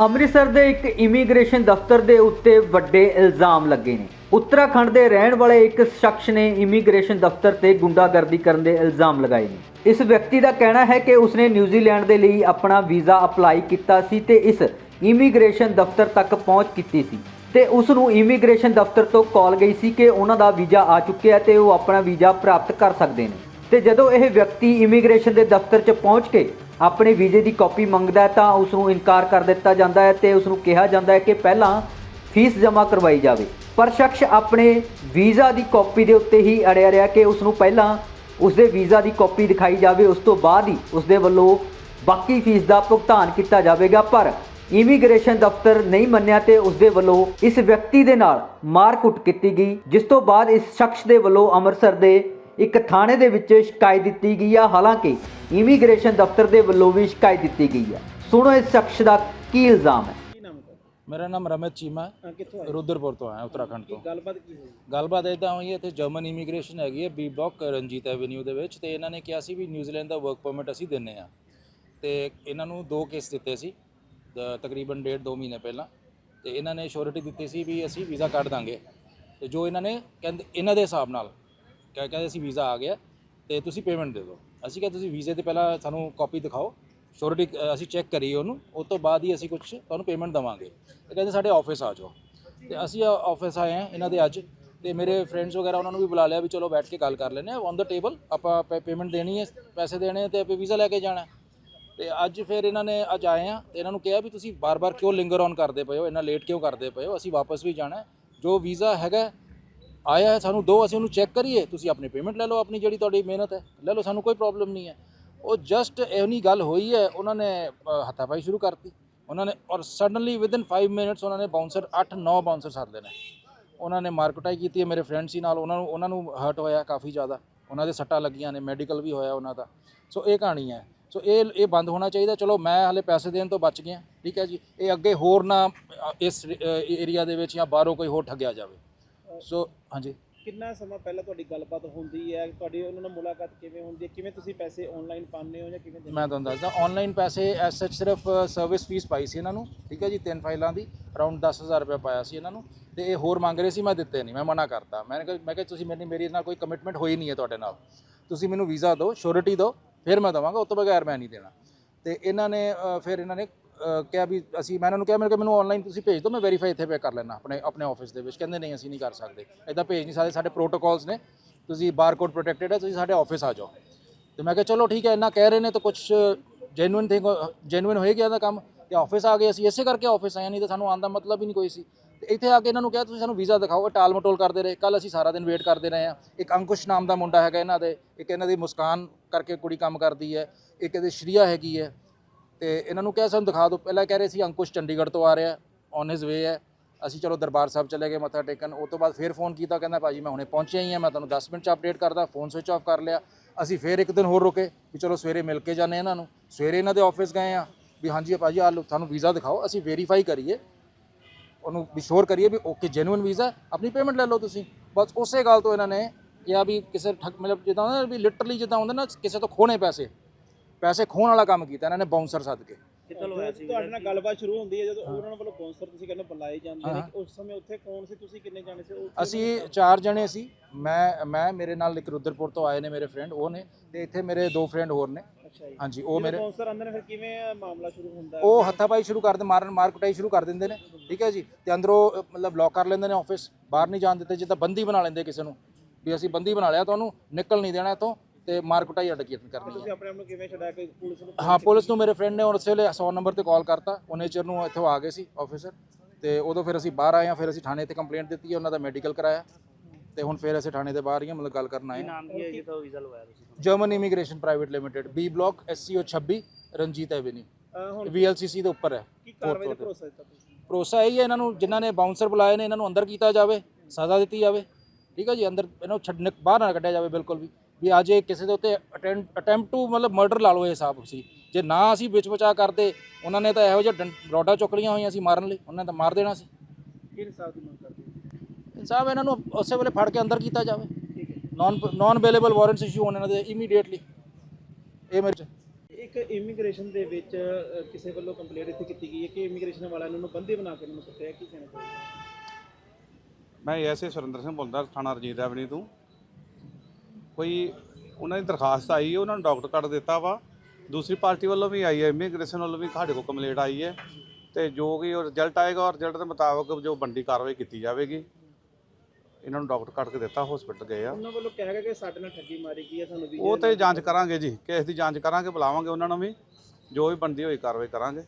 ਅੰਮ੍ਰਿਤਸਰ ਦੇ ਇੱਕ ਇਮੀਗ੍ਰੇਸ਼ਨ ਦਫ਼ਤਰ ਦੇ ਉੱਤੇ ਵੱਡੇ ਇਲਜ਼ਾਮ ਲੱਗੇ ਨੇ। ਉੱਤਰਾਖੰਡ ਦੇ ਰਹਿਣ ਵਾਲੇ ਇੱਕ ਸ਼ਖਸ ਨੇ ਇਮੀਗ੍ਰੇਸ਼ਨ ਦਫ਼ਤਰ ਤੇ ਗੁੰਡਾਗਰਦੀ ਕਰਨ ਦੇ ਇਲਜ਼ਾਮ ਲਗਾਏ ਨੇ। ਇਸ ਵਿਅਕਤੀ ਦਾ ਕਹਿਣਾ ਹੈ ਕਿ ਉਸਨੇ ਨਿਊਜ਼ੀਲੈਂਡ ਦੇ ਲਈ ਆਪਣਾ ਵੀਜ਼ਾ ਅਪਲਾਈ ਕੀਤਾ ਸੀ ਤੇ ਇਸ ਇਮੀਗ੍ਰੇਸ਼ਨ ਦਫ਼ਤਰ ਤੱਕ ਪਹੁੰਚ ਕੀਤੀ ਸੀ ਤੇ ਉਸ ਨੂੰ ਇਮੀਗ੍ਰੇਸ਼ਨ ਦਫ਼ਤਰ ਤੋਂ ਕਾਲ ਗਈ ਸੀ ਕਿ ਉਹਨਾਂ ਦਾ ਵੀਜ਼ਾ ਆ ਚੁੱਕਿਆ ਤੇ ਉਹ ਆਪਣਾ ਵੀਜ਼ਾ ਪ੍ਰਾਪਤ ਕਰ ਸਕਦੇ ਨੇ। ਤੇ ਜਦੋਂ ਇਹ ਵਿਅਕਤੀ ਇਮੀਗ੍ਰੇਸ਼ਨ ਦੇ ਦਫ਼ਤਰ 'ਚ ਪਹੁੰਚ ਕੇ ਆਪਣੇ ਵੀਜ਼ੇ ਦੀ ਕਾਪੀ ਮੰਗਦਾ ਹੈ ਤਾਂ ਉਸ ਨੂੰ ਇਨਕਾਰ ਕਰ ਦਿੱਤਾ ਜਾਂਦਾ ਹੈ ਤੇ ਉਸ ਨੂੰ ਕਿਹਾ ਜਾਂਦਾ ਹੈ ਕਿ ਪਹਿਲਾਂ ਫੀਸ ਜਮ੍ਹਾਂ ਕਰਵਾਈ ਜਾਵੇ। ਪਰ ਸ਼ਖਸ ਆਪਣੇ ਵੀਜ਼ਾ ਦੀ ਕਾਪੀ ਦੇ ਉੱਤੇ ਹੀ ਅੜਿਆ ਰਿਹਾ ਕਿ ਉਸ ਨੂੰ ਪਹਿਲਾਂ ਉਸ ਦੇ ਵੀਜ਼ਾ ਦੀ ਕਾਪੀ ਦਿਖਾਈ ਜਾਵੇ। ਉਸ ਤੋਂ ਬਾਅਦ ਹੀ ਉਸ ਦੇ ਵੱਲੋਂ ਬਾਕੀ ਫੀਸ ਦਾ ਭੁਗਤਾਨ ਕੀਤਾ ਜਾਵੇਗਾ। ਪਰ ਇਮੀਗ੍ਰੇਸ਼ਨ ਦਫ਼ਤਰ ਨਹੀਂ ਮੰਨਿਆ ਤੇ ਉਸ ਦੇ ਵੱਲੋਂ ਇਸ ਵਿਅਕਤੀ ਦੇ ਨਾਲ ਮਾਰਕੁੱਟ ਕੀਤੀ ਗਈ, ਜਿਸ ਤੋਂ ਬਾਅਦ ਇਸ ਸ਼ਖਸ ਦੇ ਵੱਲੋਂ ਅੰਮ੍ਰਿਤਸਰ ਦੇ ਇੱਕ ਥਾਣੇ ਦੇ ਵਿੱਚ ਸ਼ਿਕਾਇਤ ਦਿੱਤੀ ਗਈ ਆ। ਹਾਲਾਂਕਿ ਇਮੀਗ੍ਰੇਸ਼ਨ ਦਫ਼ਤਰ ਦੇ ਵੱਲੋਂ ਵੀ ਸ਼ਿਕਾਇਤ ਦਿੱਤੀ ਗਈ ਆ। ਸੁਣੋ ਇਸ ਸ਼ਖਸ ਦਾ ਕੀ ਇਲਜ਼ਾਮ ਹੈ। ਕੀ ਨਾਮ ਹੈ? ਮੇਰਾ ਨਾਮ ਰਮਤ ਚੀਮਾ ਹੈ। ਰੁਦਰਪੁਰ ਤੋਂ ਆਇਆ ਉੱਤਰਾਖੰਡ ਤੋਂ। ਗੱਲਬਾਤ ਕੀ ਹੋਈ? ਗੱਲਬਾਤ ਇਦਾਂ ਹੋਈ ਹੈ ਇੱਥੇ ਜਰਮਨ ਇਮੀਗ੍ਰੇਸ਼ਨ ਹੈਗੀ ਹੈ ਬੀ ਬਲੌਕ ਰਣਜੀਤ ਐਵਨਿਊ ਦੇ ਵਿੱਚ ਤੇ ਇਹਨਾਂ ਨੇ ਕਿਹਾ ਸੀ ਵੀ ਨਿਊਜ਼ੀਲੈਂਡ ਦਾ ਵਰਕ ਪਰਮਿਟ ਅਸੀਂ ਦਿੰਨੇ ਆ। ਤੇ ਇਹਨਾਂ ਨੂੰ ਦੋ ਕੇਸ ਦਿੱਤੇ ਸੀ ਤ- ਤਕਰੀਬਨ ਡੇਢ ਦੋ ਮਹੀਨੇ ਪਹਿਲਾਂ। ਤੇ ਇਹਨਾਂ ਨੇ ਸ਼ੋਰਿਟੀ ਦਿੱਤੀ ਸੀ ਵੀ ਅਸੀਂ ਵੀਜ਼ਾ ਕੱਢ ਦਾਂਗੇ। ਤੇ ਜੋ ਇਹਨਾਂ ਨੇ ਕਹਿੰਦੇ ਇਹਨਾਂ ਦੇ ਹਿਸਾਬ ਨਾਲ ਕਿਆ ਕਹਿੰਦੇ ਅਸੀਂ ਵੀਜ਼ਾ ਆ ਗਿਆ ਤੇ ਤੁਸੀਂ ਪੇਮੈਂਟ ਦੇ ਦਿਓ। ਅਸੀਂ ਕਿਹਾ ਤੁਸੀਂ ਵੀਜ਼ੇ ਤੇ ਪਹਿਲਾਂ ਸਾਨੂੰ ਕਾਪੀ ਦਿਖਾਓ। ਸ਼ੋਰਿਟੀ ਅਸੀਂ ਚੈੱਕ ਕਰੀਏ ਉਹਨੂੰ। ਉਸ ਤੋਂ ਬਾਅਦ ਹੀ ਅਸੀਂ ਕੁਝ ਤੁਹਾਨੂੰ ਪੇਮੈਂਟ ਦਵਾਂਗੇ। ਤੇ ਕਹਿੰਦੇ ਸਾਡੇ ਆਫਿਸ ਆ ਜਾਓ। ਤੇ ਅਸੀਂ ਆਫਿਸ ਆਏ ਹਾਂ ਇਹਨਾਂ ਦੇ ਅੱਜ। ਤੇ ਮੇਰੇ ਫਰੈਂਡਸ ਵਗੈਰਾ ਉਹਨਾਂ ਨੂੰ ਵੀ ਬੁਲਾ ਲਿਆ ਵੀ ਚਲੋ ਬੈਠ ਕੇ ਗੱਲ ਕਰ ਲੈਂਦੇ ਆ ਔਨ ਦਾ ਟੇਬਲ ਆਪਾਂ ਪੇਮੈਂਟ ਦੇਣੀ ਹੈ, ਪੈਸੇ ਦੇਣੇ ਆ ਤੇ ਆਪਾਂ ਵੀਜ਼ਾ ਲੈ ਕੇ ਜਾਣਾ ਹੈ। ਤੇ ਅੱਜ ਫਿਰ ਇਹਨਾਂ ਨੇ ਅੱਜ ਆਏ ਆ ਤੇ ਇਹਨਾਂ ਨੂੰ ਕਿਹਾ ਵੀ ਤੁਸੀਂ ਬਾਰ-ਬਾਰ ਕਿਉਂ ਲਿੰਗਰ ਔਨ ਕਰਦੇ ਪਏ ਹੋ? ਇੰਨਾ ਲੇਟ ਕਿਉਂ ਕਰਦੇ ਪਏ ਹੋ? ਅਸੀਂ ਵਾਪਸ ਵੀ ਜਾਣਾ ਜੋ ਵੀਜ਼ਾ ਹੈਗਾ ਆਇਆ ਹੈ, ਸਾਨੂੰ ਦੋ, ਅਸੀਂ ਉਹਨੂੰ ਚੈੱਕ ਕਰੀਏ। ਤੁਸੀਂ ਆਪਣੀ ਪੇਮੈਂਟ ਲੈ ਲਓ, ਆਪਣੀ ਜਿਹੜੀ ਤੁਹਾਡੀ ਮਿਹਨਤ ਹੈ, ਲੈ ਲਓ, ਸਾਨੂੰ ਕੋਈ ਪ੍ਰੋਬਲਮ ਨਹੀਂ ਹੈ। ਉਹ ਜਸਟ ਇਹਨੀ ਗੱਲ ਹੋਈ ਹੈ, ਉਹਨਾਂ ਨੇ ਹੱਥਾਪਾਈ ਸ਼ੁਰੂ ਕਰਤੀ। ਉਹਨਾਂ ਨੇ, ਔਰ ਸਡਨਲੀ ਵਿਦਿਨ 5 ਮਿੰਟਸ ਉਹਨਾਂ ਨੇ ਬਾਉਂਸਰ 8-9 ਬਾਉਂਸਰ ਸੱਦ ਦੇਣੇ। ਉਹਨਾਂ ਨੇ ਮਾਰਕਟਾਈ ਕੀਤੀ ਹੈ, ਮੇਰੇ ਫਰੈਂਡ ਸੀ ਨਾਲ, ਉਹਨਾਂ ਨੂੰ ਉਹਨਾਂ ਨੂੰ ਹਰਟ ਹੋਇਆ ਕਾਫੀ ਜ਼ਿਆਦਾ। ਉਹਨਾਂ ਦੇ ਸੱਟਾਂ ਲੱਗੀਆਂ ਨੇ ਮੈਡੀਕਲ ਵੀ ਹੋਇਆ ਉਹਨਾਂ ਦਾ। ਸੋ ਇਹ ਕਹਾਣੀ ਹੈ। ਸੋ ਇਹ ਇਹ ਬੰਦ ਹੋਣਾ ਚਾਹੀਦਾ। ਚਲੋ, ਮੈਂ ਹਲੇ ਪੈਸੇ ਦੇਣ ਤੋਂ ਬਚ ਗਿਆ, ਠੀਕ ਹੈ ਜੀ। ਇਹ ਅੱਗੇ ਹੋਰ ਨਾ ਇਸ ਏਰੀਆ ਦੇ ਵਿੱਚ ਜਾਂ ਬਾਹਰੋਂ ਕੋਈ ਹੋਰ ਠੱਗਿਆ ਜਾਵੇ। ਸੋ ਹਾਂਜੀ। ਕਿੰਨਾ ਸਮਾਂ ਪਹਿਲਾਂ ਤੁਹਾਡੀ ਗੱਲਬਾਤ ਹੁੰਦੀ ਹੈ? ਤੁਹਾਡੀ ਉਹਨਾਂ ਨਾਲ ਮੁਲਾਕਾਤ ਕਿਵੇਂ ਹੁੰਦੀ ਹੈ? ਕਿਵੇਂ ਤੁਸੀਂ ਪੈਸੇ ਆਨਲਾਈਨ ਪਾਉਂਦੇ ਹੋ ਜਾਂ ਕਿਵੇਂ ਦਿੰਦੇ ਮੈਂ ਤੁਹਾਨੂੰ ਦੱਸਦਾ ਆਨਲਾਈਨ ਪੈਸੇ ਐਸ ਸੱਚ ਸਿਰਫ ਸਰਵਿਸ ਫੀਸ ਪਾਈ ਸੀ ਇਹਨਾਂ ਨੂੰ ਠੀਕ ਹੈ ਜੀ ਤਿੰਨ ਫਾਈਲਾਂ ਦੀ ਅਰਾਊਂਡ 10000 ਰੁਪਏ ਪਾਇਆ ਸੀ ਇਹਨਾਂ ਨੂੰ ਤੇ ਇਹ ਹੋਰ ਮੰਗ ਰਹੇ ਸੀ ਮੈਂ ਦਿੱਤੇ ਨਹੀਂ ਮੈਂ ਮਨਾ ਕਰਤਾ। ਮੈਂ ਕਿਹਾ ਮੈਂ ਕਿਹਾ ਤੁਸੀਂ ਮੇਰੀ ਮੇਰੀ ਨਾਲ ਕੋਈ ਕਮਿਟਮੈਂਟ ਹੋਈ ਨਹੀਂ ਹੈ ਤੁਹਾਡੇ ਨਾਲ। ਤੁਸੀਂ ਮੈਨੂੰ ਵੀਜ਼ਾ ਦਿਓ ਸ਼ੋਰਿਟੀ ਦਿਓ ਫਿਰ ਮੈਂ ਦਵਾਂਗਾ ਉਸ ਤੋਂ ਬਗੈਰ ਮੈਂ ਨਹੀਂ ਦੇਣਾ। ਤੇ ਇਹਨਾਂ ਨੇ ਅ, ਫਿਰ ਇਹਨਾਂ ਨੇ ਕਿਹਾ ਵੀ ਅਸੀਂ ਮੈਂ ਇਹਨਾਂ ਨੂੰ ਕਿਹਾ, ਮੈਂ ਕਿ ਮੈਨੂੰ ਆਨਲਾਈਨ ਤੁਸੀਂ ਭੇਜ ਦਿਓ, ਮੈਂ ਵੈਰੀਫਾਈ ਇੱਥੇ ਪੇ ਕਰ ਲੈਣਾ ਆਪਣੇ ਆਪਣੇ ਆਫਿਸ ਦੇ ਵਿੱਚ। ਕਹਿੰਦੇ ਨਹੀਂ, ਅਸੀਂ ਨਹੀਂ ਕਰ ਸਕਦੇ। ਇਦਾਂ ਭੇਜ ਨਹੀਂ ਸਕਦੇ, ਸਾਡੇ ਪ੍ਰੋਟੋਕਾਲਸ ਨੇ। ਤੁਸੀਂ ਬਾਰਕੋਡ ਪ੍ਰੋਟੈਕਟਡ ਹੈ, ਤੁਸੀਂ ਸਾਡੇ ਆਫਿਸ ਆ ਜਾਓ। ਤੇ ਮੈਂ ਕਿਹਾ, ਚਲੋ ਠੀਕ ਹੈ, ਇੰਨਾ ਕਹਿ ਰਹੇ ਨੇ ਤਾਂ ਕੁਝ ਜੈਨੂਇਨ ਥਿੰਗ ਜੈਨੂਇਨ ਹੋਏਗਾ ਇਹਦਾ ਕੰਮ? ਤੇ ਆਫਿਸ ਆ ਗਏ ਅਸੀਂ, ਇਸੇ ਕਰਕੇ ਆਫਿਸ ਆਏ ਨਹੀਂ ਤਾਂ ਸਾਨੂੰ ਆਉਣ ਦਾ ਮਤਲਬ ਹੀ ਨਹੀਂ ਕੋਈ ਸੀ। ਤੇ ਇੱਥੇ ਆ ਕੇ ਇਹਨਾਂ ਨੂੰ ਕਿਹਾ, ਤੁਸੀਂ ਸਾਨੂੰ ਵੀਜ਼ਾ ਦਿਖਾਓ, ਇਹ ਟਾਲ ਮਟੋਲ ਕਰਦੇ ਰਹੇ। ਕੱਲ ਅਸੀਂ ਸਾਰਾ ਦਿਨ ਵੇਟ ਕਰਦੇ ਰਹੇ ਆ ਇੱਕ ਅੰਕੁਸ਼ ਨਾਮ ਦਾ ਮੁੰਡਾ ਹੈਗਾ ਇਹਨਾਂ ਦੇ, ਇੱਕ ਇਹਨਾਂ ਦੀ ਮੁਸਕਾਨ ਕਰਕੇ ਕੁੜੀ ਕੰਮ ਕਰਦੀ ਹੈ, ਇੱਕ ਇਹਦੇ ਸ਼੍ਰੀਆ ਹੈਗੀ ਹੈ। ਤੇ ਇਹਨਾਂ ਨੂੰ ਕਿਹਾ, ਸਾਨੂੰ ਦਿਖਾ ਦਿਓ। ਪਹਿਲਾਂ ਕਹਿ ਰਹੇ ਸੀ, ਅੰਕੁਸ਼ ਚੰਡੀਗੜ੍ਹ ਤੋਂ ਆ ਰਿਹਾ ਔਨ ਹਿਸ ਵੇ ਹੈ। ਅਸੀਂ ਚਲੋ ਦਰਬਾਰ ਸਾਹਿਬ ਚਲੇ ਗਏ, ਮੱਥਾ ਟੇਕਣ। ਉਸ ਤੋਂ ਬਾਅਦ ਫਿਰ ਫੋਨ ਕੀਤਾ, ਕਹਿੰਦਾ, ਭਾਜੀ, ਮੈਂ ਹੁਣੇ ਪਹੁੰਚਿਆ ਹੀ ਹਾਂ, ਮੈਂ ਤੁਹਾਨੂੰ 10 ਮਿੰਟ ਚ ਅਪਡੇਟ ਕਰਦਾ ਫੋਨ ਸਵਿਚ ਆਫ ਕਰ ਲਿਆ। ਅਸੀਂ ਫਿਰ ਇੱਕ ਦਿਨ ਹੋਰ ਰੁਕੇ ਵੀ ਚਲੋ ਸਵੇਰੇ ਮਿਲ ਕੇ ਜਾਂਦੇ ਇਹਨਾਂ ਨੂੰ। ਸਵੇਰੇ ਇਹਨਾਂ ਦੇ ਆਫਿਸ ਗਏ ਆ ਵੀ, ਹਾਂਜੀ ਭਾਜੀ, ਆ ਲਓ, ਤੁਹਾਨੂੰ ਵੀਜ਼ਾ ਦਿਖਾਓ, ਅਸੀਂ ਵੈਰੀਫਾਈ ਕਰੀਏ। ਉਹਨੂੰ ਵੀ ਸ਼ੋਰ ਕਰੀਏ ਵੀ ਓਕੇ ਜੈਨੂਇਨ ਵੀਜ਼ਾ ਆਪਣੀ ਪੇਮੈਂਟ ਲੈ ਲਓ ਤੁਸੀਂ। ਬਸ ਉਸੇ ਗੱਲ ਤੋਂ ਇਹਨਾਂ ਨੇ ਕਿਹਾ ਵੀ ਕਿਸੇ ਠੱਗ ਮਤਲਬ ਜਿੱਦਾਂ ਹੁੰਦਾ ਨਾ ਵੀ ਲਿਟਰਲੀ ਜਿੱਦਾਂ ਹੁੰਦਾ ਨਾ, ਕਿਸੇ ਤੋਂ ਖੋਣੇ ਪੈਸੇ। ਪੈਸੇ ਖੋਣ ਵਾਲਾ ਕੰਮ ਕੀਤਾ ਇਹਨਾਂ ਨੇ ਬਾਉਂਸਰ ਸੱਦ ਕੇ। ਕਿੱਦਾਂ ਹੋਇਆ ਸੀ? ਤੁਹਾਡੇ ਨਾਲ ਗੱਲਬਾਤ ਸ਼ੁਰੂ ਹੁੰਦੀ ਹੈ ਜਦੋਂ ਉਹਨਾਂ ਵੱਲੋਂ ਬੌਂਸਰ ਤੁਸੀਂ ਕਹਿੰਦੇ ਬੁਲਾਏ ਜਾਂਦੇ ਨੇ ਹਾਂ। ਉਸ ਸਮੇਂ ਉੱਥੇ ਕੌਣ ਸੀ? ਤੁਸੀਂ ਕਿੰਨੇ ਜਾਣੇ ਸੀ? ਅਸੀਂ ਚਾਰ ਜਣੇ ਸੀ। ਮੈਂ ਮੈਂ ਮੇਰੇ ਨਾਲ ਇੱਕ ਰੁਦਰਪੁਰ ਤੋਂ ਆਏ ਨੇ ਮੇਰੇ ਫਰੈਂਡ ਉਹ ਨੇ ਤੇ ਇੱਥੇ ਮੇਰੇ ਦੋ ਫਰੈਂਡ ਹੋਰ ਨੇ। ਹਾਂਜੀ ਉਹ ਮੇਰੇ ਬੌਂਸਰ ਆਉਂਦੇ ਨੇ ਫਿਰ ਕਿਵੇਂ ਇਹ ਮਾਮਲਾ ਸ਼ੁਰੂ ਹੁੰਦਾ ਹੈ? ਉਹ ਹੱਥਾਪਾਈ ਸ਼ੁਰੂ ਕਰ ਦੇ ਮਾਰਨ ਮਾਰ ਕੁਟਾਈ ਸ਼ੁਰੂ ਕਰ ਦਿੰਦੇ ਨੇ ਠੀਕ ਹੈ ਜੀ? ਤੇ ਅੰਦਰੋਂ ਮਤਲਬ ਲੌਕ ਕਰ ਲੈਂਦੇ ਨੇ ਆਫਿਸ ਬਾਹਰ ਨਹੀਂ ਜਾਣ ਦਿੱਤੇ ਜਿੱਦਾਂ ਬੰਦੀ ਬਣਾ ਲੈਂਦੇ ਕਿਸੇ ਨੂੰ ਵੀ ਅਸੀਂ ਬੰਦੀ ਬਣਾ ਲਿਆ ਤੁਹਾਨੂੰ ਨਿਕਲ ਨਹੀਂ ਦੇਣਾ ਇੱਥੋਂ ਤੇ ਮਾਰ ਕੁਟਾਈ ਅੱਡ ਕੀ ਕਰਨੀ ਤੁਸੀਂ ਹੈ। ਆਪਣੇ ਆਪ ਨੂੰ ਕਿਵੇਂ ਛਡਾਇਆ ਕੋਈ ਪੁਲਿਸ ਨੂੰ ਹਾਂ ਪੁਲਿਸ ਨੂੰ ਮੇਰੇ ਫਰੈਂਡ ਨੇ ਉਸੇ ਵੇਲੇ 100 ਨੰਬਰ ਤੇ ਕਾਲ ਕਰਤਾ। ਉਹ ਨੇਚਰ ਨੂੰ ਇੱਥੋਂ ਆ ਗਏ ਸੀ ਆਫੀਸਰ ਤੇ ਉਦੋਂ ਫਿਰ ਅਸੀਂ ਬਾਹਰ ਆਏ ਹਾਂ ਫਿਰ ਅਸੀਂ ਥਾਣੇ ਤੇ ਕੰਪਲੇਂਟ ਦਿੱਤੀ ਹੈ ਉਹਨਾਂ ਦਾ ਮੈਡੀਕਲ ਕਰਾਇਆ। ਤੇ ਹੁਣ ਫਿਰ ਅਸੀਂ ਥਾਣੇ ਦੇ ਬਾਹਰ ਹੀ ਹਾਂ ਮਤਲਬ ਗੱਲ ਕਰਨ ਆਏ ਹਾਂ। ਨਾਮ ਕੀ ਹੈ ਜਿਹਦਾ ਵੀਜ਼ਾ ਲਵਾਇਆ ਤੁਸੀਂ? German immigration private limited B block SCO 26 Ranjit avenue ਅਹ ਹੁਣ ਵੀਐਲਸੀਸੀ ਦੇ ਉੱਪਰ ਹੈ ਕੀ ਕਾਰਵਾਈ ਦਾ ਭਰੋਸਾ ਦਿੱਤਾ ਤੁਸੀਂ ਭਰੋਸਾ ਇਹ ਹੀ ਹੈ ਇਹਨਾਂ ਨੂੰ ਜਿਨ੍ਹਾਂ ਨੇ ਬਾਉਂਸਰ ਬੁਲਾਏ ਨੇ ਇਹਨਾਂ ਨੂੰ ਅੰਦਰ ਕੀਤਾ ਜਾਵੇ ਸਜ਼ਾ ਦਿੱਤੀ ਜਾਵੇ। ਠੀਕ ਹੈ ਜੀ ਅੰਦਰ ਇਹਨਾਂ ਨੂੰ ਛੱਡ ਬਾਹਰ ਨਾ ਕੱਢਿਆ ਜਾਵੇ ਬਿਲਕੁਲ ਵੀ। ਵੀ ਅੱਜ ਇਹ ਕਿਸੇ ਦੇ ਉੱਤੇ ਅਟੈਂਪਟ ਟੂ ਮਤਲਬ ਮਰਡਰ ਲਾ ਲਓ ਇਹ ਹਿਸਾਬ ਸੀ। ਜੇ ਨਾ ਅਸੀਂ ਵਿੱਚ ਬਚਾ ਕਰਦੇ ਉਹਨਾਂ ਨੇ ਤਾਂ ਇਹੋ ਜਿਹਾ ਰੋਡਾ ਚੁੱਕਲੀਆਂ ਹੋਈਆਂ ਸੀ ਮਾਰਨ ਲਈ ਉਹਨਾਂ ਨੇ ਤਾਂ ਮਾਰ ਦੇਣਾ ਸੀ। ਇਨਸਾਫ ਦੀ ਮੰਗ ਕਰਦੇ ਹੋ? ਇਨਸਾਫ ਇਹਨਾਂ ਨੂੰ ਉਸੇ ਵੇਲੇ ਫੜ ਕੇ ਅੰਦਰ ਕੀਤਾ ਜਾਵੇ। Non non available warrants issue ਹੋਣ ਇਹਨਾਂ ਦੇ ਇਮੀਡੀਏਟਲੀ ਇਹ ਮੇਰੇ ਇੱਕ ਇਮੀਗ੍ਰੇਸ਼ਨ ਦੇ ਵਿੱਚ ਕਿਸੇ ਵੱਲੋਂ ਕੰਪਲੇਂਟ ਇੱਥੇ ਕੀਤੀ ਗਈ ਹੈ ਕਿ ਇਮੀਗ੍ਰੇਸ਼ਨ ਵਾਲਿਆਂ ਨੂੰ ਬੰਦੀ ਬਣਾ ਕੇ ਇਹਨਾਂ ਨੂੰ ਕੁੱਟਿਆ ਕੀ ਕਹਿਣਾ ਚਾਹੀਦਾ ਮੈਂ ਐਸੇ ਸੁਰਿੰਦਰ ਸਿੰਘ ਬੋਲਦਾ ਥਾਣਾ ਰਜੀਤ ਐਵਨੀ ਤੋਂ। ਕੋਈ ਉਹਨਾਂ ਦੀ ਦਰਖਾਸਤ ਆਈ ਹੈ ਉਹਨਾਂ ਨੂੰ ਡਾਕਟਰ ਕੱਟ ਦਿੱਤਾ ਵਾ। ਦੂਸਰੀ ਪਾਰਟੀ ਵੱਲੋਂ ਵੀ ਆਈ ਹੈ ਇਮੀਗ੍ਰੇਸ਼ਨ ਵੱਲੋਂ ਵੀ ਸਾਡੇ ਕੋਲ ਕੰਪਲੇਂਟ ਆਈ ਹੈ। ਤੇ ਜੋ ਕਿ ਉਹ ਰਿਜ਼ਲਟ ਆਏਗਾ ਔਰ ਰਿਜ਼ਲਟ ਦੇ ਮੁਤਾਬਕ ਜੋ ਬੰਦੀ ਕਾਰਵਾਈ ਕੀਤੀ ਜਾਵੇਗੀ। ਇਹਨਾਂ ਨੂੰ ਡਾਕਟਰ ਕੱਟ ਕੇ ਦਿੱਤਾ ਹਸਪੀਟਲ ਗਏ ਆ। ਉਹਨਾਂ ਵੱਲੋਂ ਕਿਹਾ ਗਿਆ ਕਿ ਸਾਡੇ ਨਾਲ ਠੱਗੀ ਮਾਰੀ ਗਈ ਹੈ ਸਾਨੂੰ ਉਹ ਤੇ ਜਾਂਚ ਕਰਾਂਗੇ ਜੀ ਕੇਸ ਦੀ ਜਾਂਚ ਕਰਾਂਗੇ ਬੁਲਾਵਾਂਗੇ ਉਹਨਾਂ ਨੂੰ ਵੀ। ਜੋ ਵੀ ਬੰਦੀ ਹੋਈ ਕਾਰਵਾਈ ਕਰਾਂਗੇ।